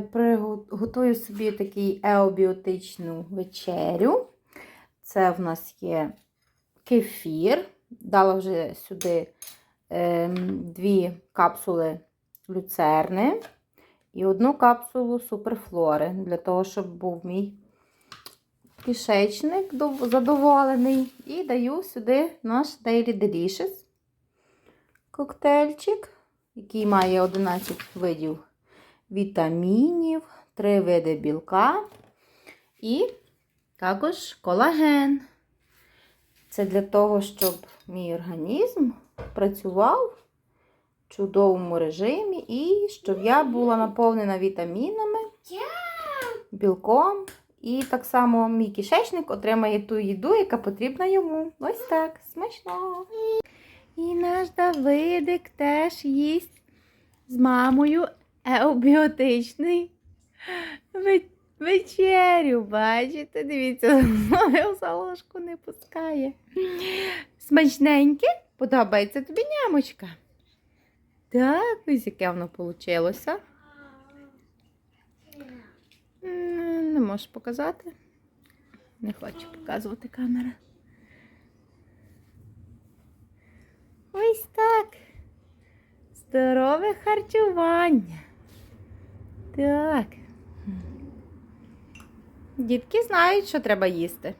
приготую собі такий еобіотичну вечерю. Це в нас є кефір. Дала вже сюди е, дві капсули люцерни і одну капсулу суперфлори, для того, щоб був мій кишечник задоволений. І даю сюди наш Daily Delicious коктейльчик, який має 11 видів вітамінів, 3 види білка і також колаген. Це для того, щоб мій організм працював в чудовому режимі і щоб я була наповнена вітамінами, білком. І так само мій кишечник отримає ту їду, яка потрібна йому. Ось так, смачно. І наш Давидик теж їсть з мамою еобіотичний вечерю. Бачите, дивіться, знову ложку не пускає. Смачненьке? Подобається тобі нямочка? Так, ось яке воно вийшло. Не можеш показати? Не хочу показувати камера. Ось так. Здорове харчування. Так. Дітки знають, що треба їсти.